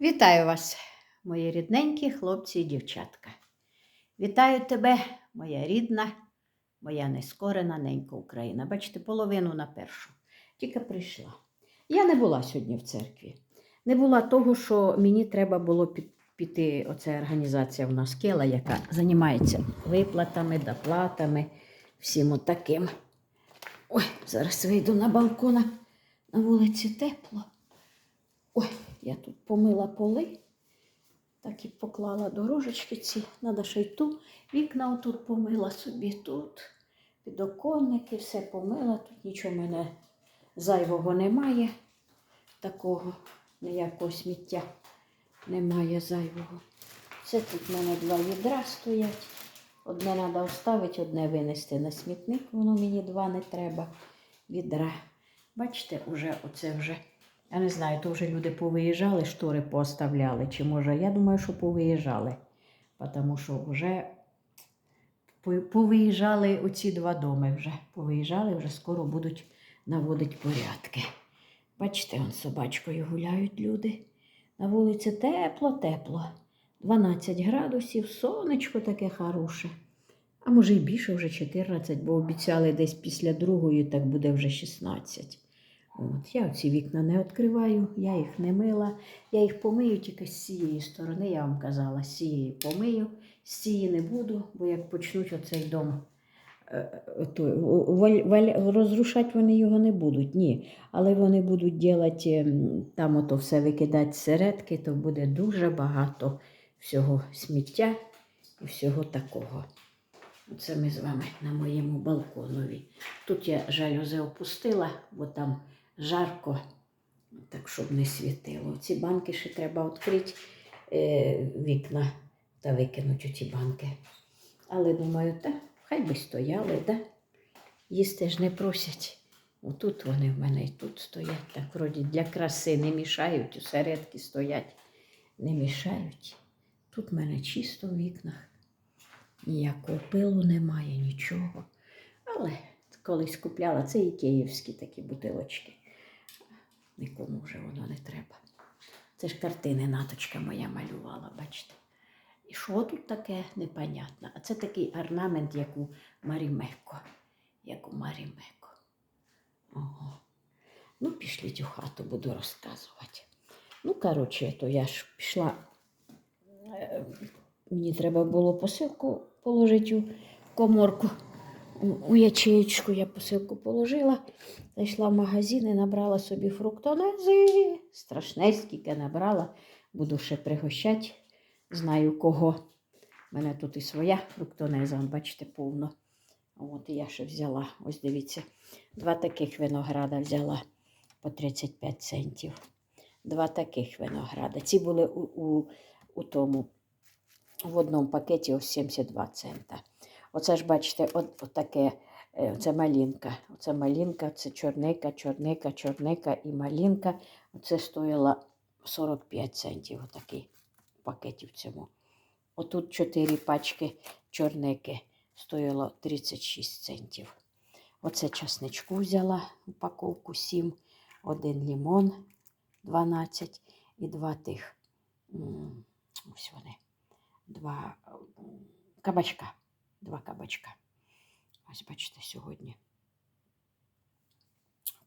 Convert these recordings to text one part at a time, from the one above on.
Вітаю вас, мої рідненькі хлопці і дівчатка. Вітаю тебе, моя рідна, моя нескорена ненька Україна. Бачите, половину на першу. Тільки прийшла. Я не була сьогодні в церкві. Не була того, що мені треба було піти. Оця організація в нас Кела, яка займається виплатами, доплатами, всім отаким. Ой, зараз вийду на балкон. На вулиці тепло. Ой, я тут помила поли, так і поклала дорожечки ці. Надо ще й ту вікна отут помила собі тут. Підоконники, все помила. Тут нічого в мене зайвого немає. Такого ніякого сміття немає зайвого. Це тут в мене два відра стоять. Одне треба вставити, одне винести на смітник, воно мені два не треба відра. Бачите, уже оце вже. Я не знаю, то вже люди повиїжджали, штори пооставляли, чи може, я думаю, що повиїжджали. Тому що вже повиїжджали оці два доми вже. Повиїжджали, вже скоро будуть наводити порядки. Бачите, он собачкою гуляють люди. На вулиці тепло-тепло. 12 градусів, сонечко таке хороше. А може й більше вже 14, бо обіцяли десь після другої, так буде вже 16. От, я ці вікна не відкриваю, я їх не мила. Я їх помию тільки з цієї сторони, я вам казала, з цієї помию, з цієї не буду, бо як почнуть оцей дом е, валь, розрушати вони його не будуть, ні. Але вони будуть робити там ото все викидати середки, то буде дуже багато всього сміття і всього такого. Це ми з вами на моєму балконові. Тут я жалюзи опустила, бо там жарко, так щоб не світило. Ці банки ще треба відкрити е, вікна та викинути ці банки. Але думаю, та хай би стояли, да? їсти ж не просять. Отут вони в мене і тут стоять. Так вроді для краси не мішають, усередки стоять, не мішають. Тут в мене чисто в вікнах. Ніякого пилу немає, нічого. Але колись купляла, це і київські такі бутилочки. Нікому вже воно не треба. Це ж картини наточка моя малювала, бачите. І що тут таке непонятно. А це такий орнамент, як у Марімеко. Як у Марімеко. Ого. Ну, пішліть у хату, буду розказувати. Ну, коротше, то я ж пішла. е, Мені треба було посилку положити у коморку. У- ячеєчку я посилку положила, зайшла в магазин і набрала собі фруктонези. Страшне, скільки набрала. Буду ще пригощати. Знаю кого. У мене тут і своя фруктонеза, бачите, повно. От я ще взяла. Ось дивіться, два таких винограда взяла по 35 центів. Два таких винограда. Ці були у, у, у тому в одному пакеті ось 72 цента. Оце ж бачите, от, от таке, е, це малінка. Оце малінка, це чорника, чорника, чорника і малінка. Оце стоїло 45 центів, отакий пакетів цьому. Отут 4 пачки чорники стоїло 36 центів. Оце часничку взяла, упаковку 7, один лимон 12 і два тих. Ось вони два кабачка. Два кабачка. Ось бачите, сьогодні.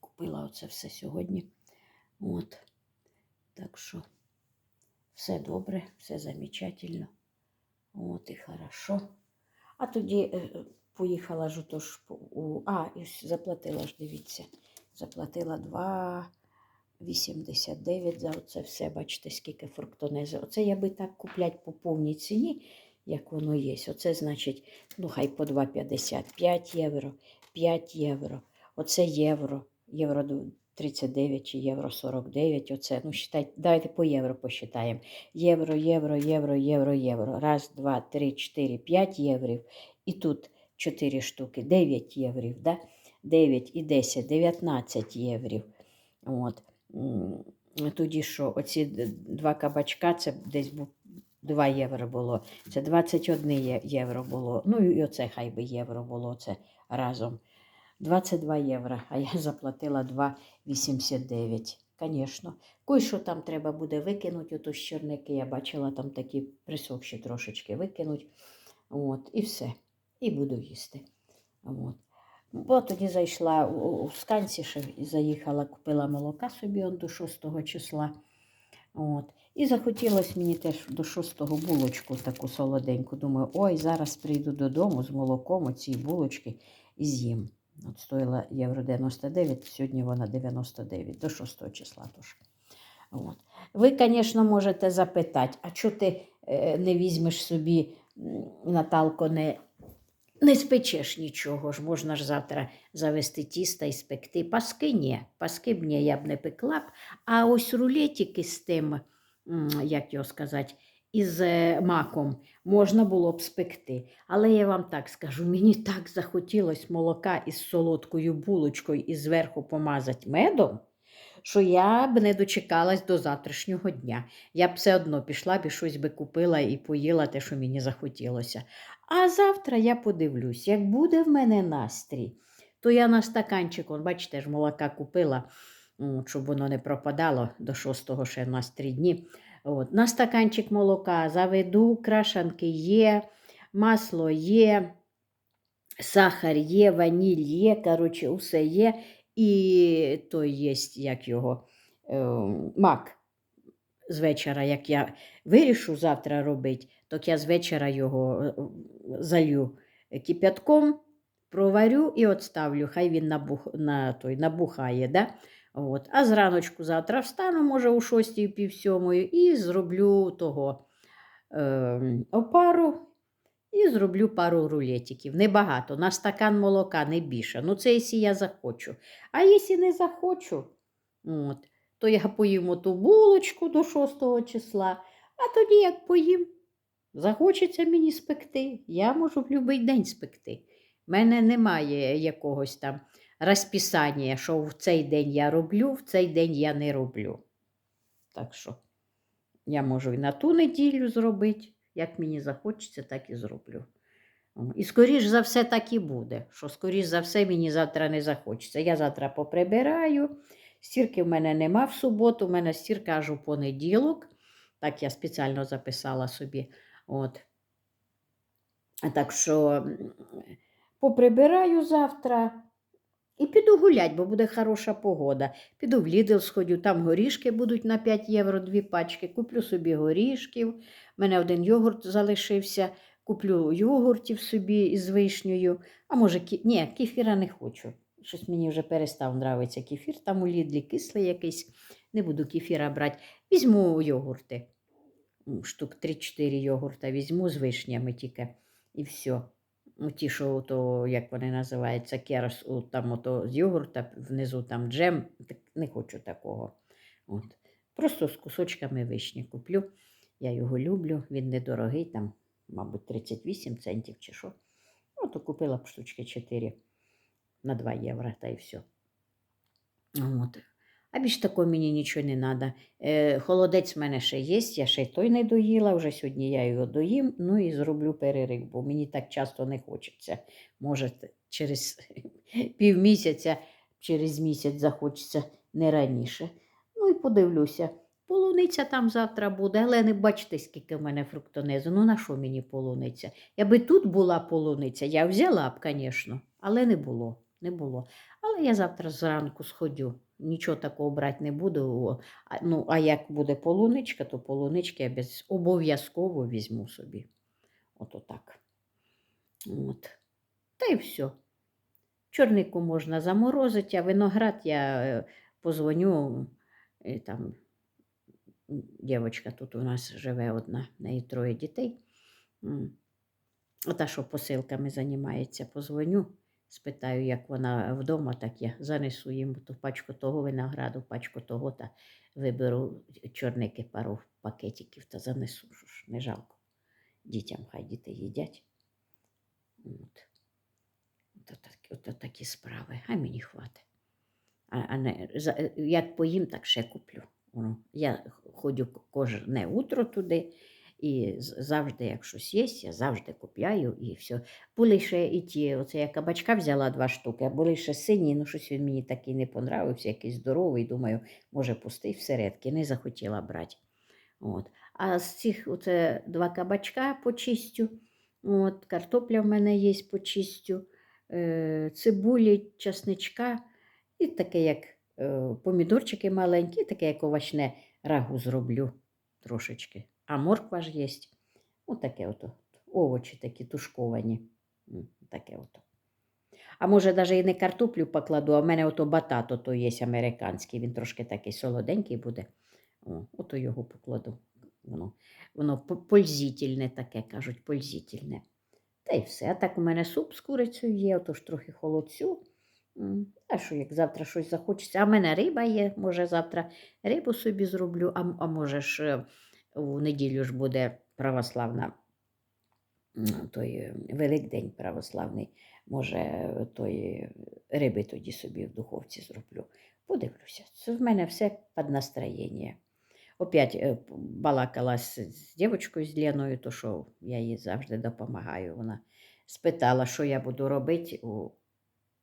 Купила оце все сьогодні. От. Так що все добре, все замечательно. От і хорошо. А тоді е, поїхала ж отож у. А, і заплатила ж, дивіться. Заплатила 2,89 за оце все. Бачите, скільки фруктонези. Оце я би так куплять по повній ціні, як воно є. Оце значить, ну хай по 2,50, 5 євро, 5 євро. Оце євро, євро 39 чи євро 49. Оце, ну, считайте, давайте по євро посчитаємо. Євро, євро, євро, євро, євро. Раз, два, три, чотири, п'ять єврів. І тут 4 штуки, 9 єврів, да? 9 і 10, 19 єврів. От. Тоді що, оці два кабачка, це десь бу- 2 євро було. Це 21 євро було. Ну і оце хай би євро було це разом. 22 євро, а я заплатила 2,89. звісно. Кой-що там треба буде викинути, ото з черники. Я бачила там такі присохші трошечки викинуть. От, і все. І буду їсти. От. Бо тоді зайшла у, сканці, заїхала, купила молока собі он до 6 числа. От. І захотілося мені теж до 6-го булочку таку солоденьку. Думаю, ой, зараз прийду додому з молоком оці булочки і з'їм. От стоїла євро 99, сьогодні вона 99, до 6 числа тож. От. Ви, звісно, можете запитати, а чого ти е, не візьмеш собі, Наталко, не, не спечеш нічого ж, можна ж завтра завести тіста і спекти. Паски ні, паски б ні, я б не пекла б. А ось рулетики з тим, як його сказати, із е, маком можна було б спекти. Але я вам так скажу, мені так захотілося молока із солодкою булочкою і зверху помазати медом, що я б не дочекалась до завтрашнього дня. Я б все одно пішла б і щось би купила і поїла те, що мені захотілося. А завтра я подивлюсь, як буде в мене настрій, то я на стаканчик, он, бачите, ж молока купила, щоб воно не пропадало до 6-го ще у нас 3 дні. От, на стаканчик молока заведу, крашанки є, масло є, сахар є, ваніль є, коротше, усе є. І то є, як його, е, мак з вечора, як я вирішу завтра робити, то я з вечора його е, залью кипятком, проварю і отставлю. Хай він набух, на, той, набухає. Да? От. А зраночку завтра встану, може, у 6 пів сьомої, і зроблю того е, опару. І зроблю пару рулетиків. Небагато. На стакан молока не більше. Ну, це якщо я захочу. А якщо не захочу, от, то я поїм оту булочку до 6 числа, а тоді, як поїм, захочеться мені спекти. Я можу в будь-який день спекти. У мене немає якогось там розписання, що в цей день я роблю, в цей день я не роблю. Так що я можу і на ту неділю зробити, як мені захочеться, так і зроблю. І скоріш за все так і буде, що скоріш за все мені завтра не захочеться. Я завтра поприбираю. Стірки в мене нема в суботу, в мене стірка аж у понеділок. Так я спеціально записала собі. От. Так що поприбираю завтра і піду гулять, бо буде хороша погода. Піду в Lidl сходю, там горішки будуть на 5 євро дві пачки. Куплю собі горішків. У мене один йогурт залишився. Куплю йогуртів собі із вишнею. А може, кі... ні, кефіра не хочу. Щось мені вже перестав нравитися кефір. Там у Лідлі кислий якийсь. Не буду кефіра брати. Візьму йогурти. Штук 3-4 йогурта візьму з вишнями тільки. І все. Ті, що то, як вони називаються, керос, там ото з йогурта, внизу там джем, не хочу такого. От. Просто з кусочками вишні куплю. Я його люблю, він недорогий, там, мабуть, 38 центів чи що. Ну, то купила б штучки 4 на 2 євро, та й все. От. А більш такого мені нічого не треба. Е, холодець в мене ще є, я ще й той не доїла, вже сьогодні я його доїм, ну і зроблю перерив, бо мені так часто не хочеться. Може, через півмісяця, через місяць захочеться не раніше. Ну і подивлюся. Полуниця там завтра буде, але не бачите, скільки в мене фруктонезу. Ну на що мені полуниця? Якби тут була полуниця, я взяла б, звісно, але не було. Не було. Але я завтра зранку сходю. Нічого такого брати не буду. Ну, а як буде полуничка, то полунички я обов'язково візьму собі. Ото так. От. Та й все. Чорнику можна заморозити, а виноград я е, позвоню. е, Там дівчинка тут у нас живе одна, в неї троє дітей. М. Ота, що посилками займається, позвоню, спитаю, як вона вдома, так я занесу їм ту пачку того винограду, пачку того та виберу чорники пару пакетиків та занесу. Що ж, не жалко. Дітям хай діти їдять. От. Ото такі, ото такі справи, а мені хватить. А, а не, за, як поїм, так ще куплю. Я ходжу кожне утро туди І завжди, як щось є, я завжди купляю і все. Були ще і ті, оце я кабачка взяла два штуки, а були ще сині, ну щось він мені такий не понравився, якийсь здоровий. Думаю, може пустий всередки, не захотіла брати. От. А з цих оце два кабачка почистю. От, картопля в мене є почистю, е, цибулі, часничка і таке, як е, помідорчики маленькі, таке, як овочне рагу зроблю трошечки. А морква ж є. Отаке ото. Овочі такі тушковані. Таке ото. А може, навіть і не картоплю покладу, а в мене ото батат, ото є американський, він трошки такий солоденький буде. Ото його покладу. Воно, воно по- пользительне таке, кажуть, пользительне. Та й все. А так у мене суп з курицею є, отож трохи холодцю. А що, як завтра щось захочеться? А в мене риба є, може завтра рибу собі зроблю, а, а може ж е, у неділю ж буде православна, той е, Великдень православний. Може, той е, риби тоді собі в духовці зроблю. Подивлюся. Це в мене все під настроєння. Опять е, п- балакала з, дівчинкою з Леною, то що я їй завжди допомагаю. Вона спитала, що я буду робити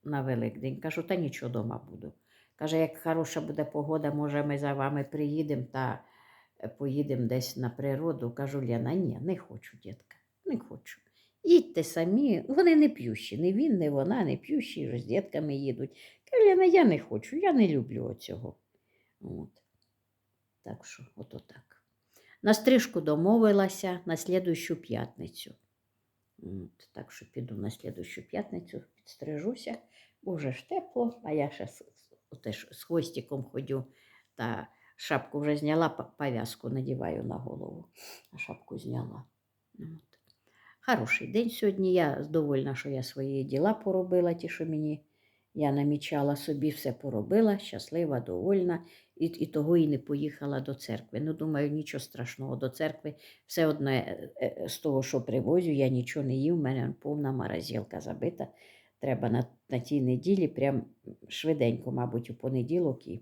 на Великдень. Кажу, та нічого вдома буду. Каже, як хороша буде погода, може, ми за вами приїдемо та поїдемо десь на природу. Кажу, Лена, ні, не хочу, дітка, не хочу. Їдьте самі, вони не п'ющі, ні він, ні вона, не п'ющі, з дітками їдуть. Кажу, Лена, я не хочу, я не люблю оцього. От. Так що, ото так. На стрижку домовилася на слідущу п'ятницю. От, так що піду на слідущу п'ятницю, підстрижуся, бо вже ж тепло, а я ще теж з хвостиком ходю та шапку вже зняла, пов'язку надіваю на голову, а шапку зняла. От. Хороший день сьогодні. Я довольна, що я свої діла поробила, ті, що мені я намічала собі, все поробила, щаслива, довольна, і, і того і не поїхала до церкви. Ну, думаю, нічого страшного до церкви. Все одне е, е, з того, що привозю, я нічого не їв, у мене повна морозилка забита. Треба на, на тій неділі, прям швиденько, мабуть, у понеділок і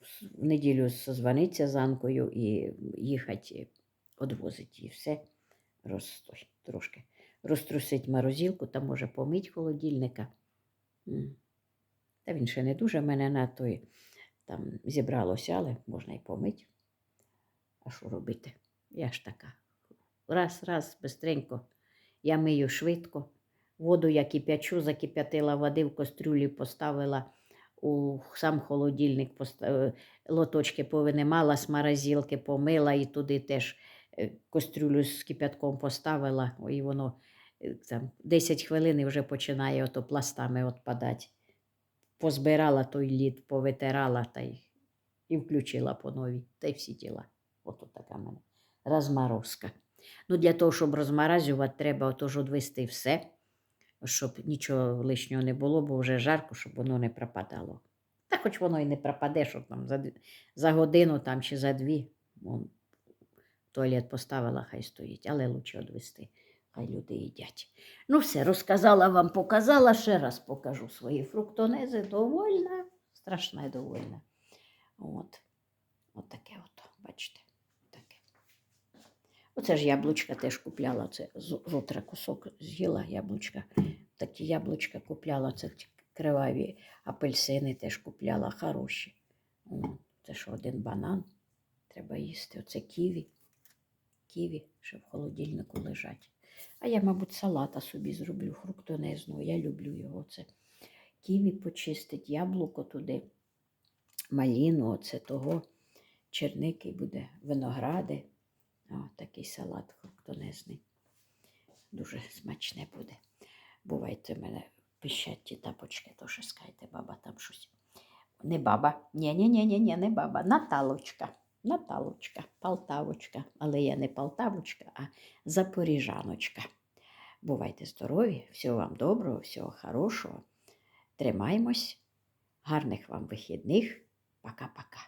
в неділю созвониться з Анкою і їхати одвозити її все розстой, трошки розтрусить морозилку, та може помить холодильника. Та він ще не дуже мене на той там зібралося, але можна й помить. А що робити? Я ж така. Раз, раз, бистренько. Я мию швидко. Воду я кип'ячу, закип'ятила води в кастрюлі, поставила у сам холодильник, поста- лоточки повинимала, з морозилки помила і туди теж е, кастрюлю з кип'ятком поставила, і воно е, там 10 хвилин і вже починає ото пластами відпадати. Позбирала той лід, повитирала та й і включила по новій, та й всі діла. Ото така мене розморозка. Ну, для того, щоб розморозювати, треба отож одвести все, щоб нічого лишнього не було, бо вже жарко, щоб воно не пропадало. Та хоч воно і не пропаде, що там за, за годину там, чи за дві. Вон, туалет поставила, хай стоїть, але лучше одвести. Хай люди їдять. Ну, все, розказала вам, показала, ще раз покажу свої фруктонези. Довольна, страшна довольна. От. От таке от, бачите. Оце ж яблучка теж купляла. Це з з кусок з'їла яблучка. Такі яблучка купляла. Це криваві апельсини теж купляла, хороші. Це ж один банан. Треба їсти. Оце ківі. Ківі, що в холодильнику лежать. А я, мабуть, салата собі зроблю фруктонезного. Я люблю його. Це ківі почистить, яблуко туди, маліну, оце того, черники буде, виногради. О, такий салат фруктонезний. Дуже смачне буде. Бувайте в мене пищать ті тапочки, то що скайте, баба там щось. Не баба. ні ні ні ні не баба. Наталочка. Наталочка, Полтавочка. Але я не Полтавочка, а Запоріжаночка. Бувайте здорові, всього вам доброго, всього хорошого. Тримаймось. Гарних вам вихідних. Пока-пока.